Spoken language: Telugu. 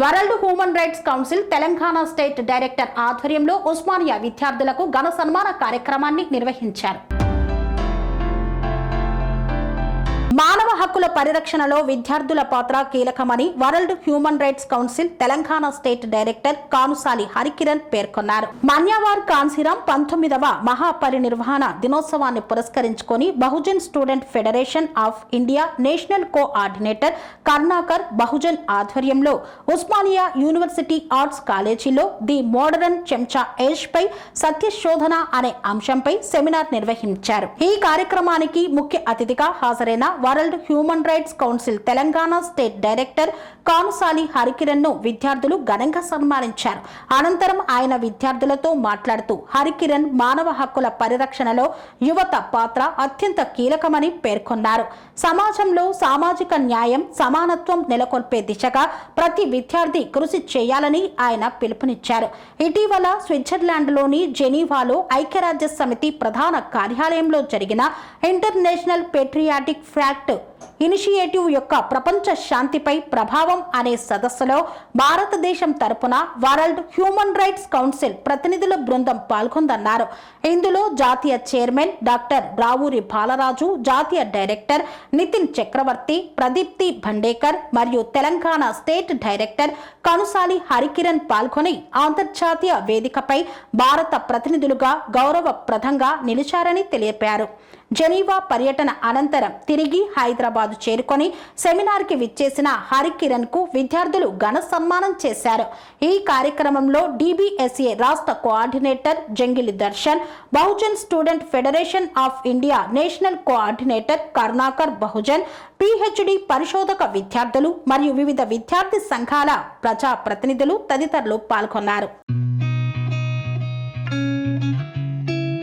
World human rights council Telangana state director ఆధ్వర్యంలో ఉస్మానియా విద్యార్థులకు ఘన సన్మాన కార్యక్రమాన్ని నిర్వహించారు. మానవ హక్కుల పరిరక్షణలో విద్యార్థుల పాత్ర కీలకమని world human rights council Telangana state director Kanusali Harikiran పేర్కొన్నారు. మన్యావార్ కాన్సీరాం పంతొమ్మిదవ మహాపరినిర్వహణ దినోత్సవాన్ని పురస్కరించుకొని Bahujan student federation of India national coordinator Karnakar Bahujan ఆధ్వర్యంలో ఉస్మానియా యూనివర్సిటీ ఆర్ట్స్ కాలేజీలో ది మోడరన్ చెంచా ఏజ్ పై సత్యశోధన అనే అంశంపై సెమినార్ నిర్వహించారు. ఈ కార్యక్రమానికి ముఖ్య అతిథిగా హాజరైన world human rights council Telangana state director Kanusali హరికిరణ్ను విద్యార్థులు ఘనంగా సన్మానించారు. అనంతరం ఆయన విద్యార్థులతో మాట్లాడుతూ హరికిరణ్ మానవ హక్కుల పరిరక్షణలో యువత పాత్ర అత్యంత కీలకమని పేర్కొన్నారు. సమాజంలో సామాజిక న్యాయం సమానత్వం నెలకొల్పే దిశగా ప్రతి విద్యార్థి కృషి చేయాలని ఆయన పిలుపునిచ్చారు. ఇటీవల స్విట్జర్లాండ్లోని జెనీవాలో ఐక్యరాజ్య సమితి ప్రధాన కార్యాలయంలో జరిగిన ఇంటర్నేషనల్ పెట్రియాటిక్ యాక్ట్. ఇనిషియేటివ్ యొక్క ప్రపంచ శాంతిపై ప్రభావం అనే సదస్సులో భారతదేశం తరపున వరల్డ్ హ్యూమన్ రైట్స్ కౌన్సిల్ ప్రతినిధుల బృందం పాల్గొందన్నారు. ఇందులో జాతీయ చైర్మన్ డాక్టర్ రావూరి బాలరాజు జాతీయ డైరెక్టర్ నితిన్ చక్రవర్తి ప్రదీప్తి భండేకర్ మరియు తెలంగాణ స్టేట్ డైరెక్టర్ కనుసాలి హరికిరణ్ పాల్గొని అంతర్జాతీయ వేదికపై భారత ప్రతినిధులుగా గౌరవప్రదంగా నిలిచారని తెలిపారు. జెనీవా పర్యటన అనంతరం తిరిగి హైదరాబాద్ చేరుకొని సెమినార్కి విచ్చేసిన హరికిరణ్కు విద్యార్థులు ఘన సన్మానం చేశారు. ఈ కార్యక్రమంలో డిబిఎస్ఏ రాష్ట్ర coordinator Jangili Darshan Bahujan student federation of India national coordinator Karunakar Bahujan PhD పరిశోధక విద్యార్థులు మరియు వివిధ విద్యార్థి సంఘాల ప్రజా ప్రతినిధులు తదితరులు పాల్గొన్నారు.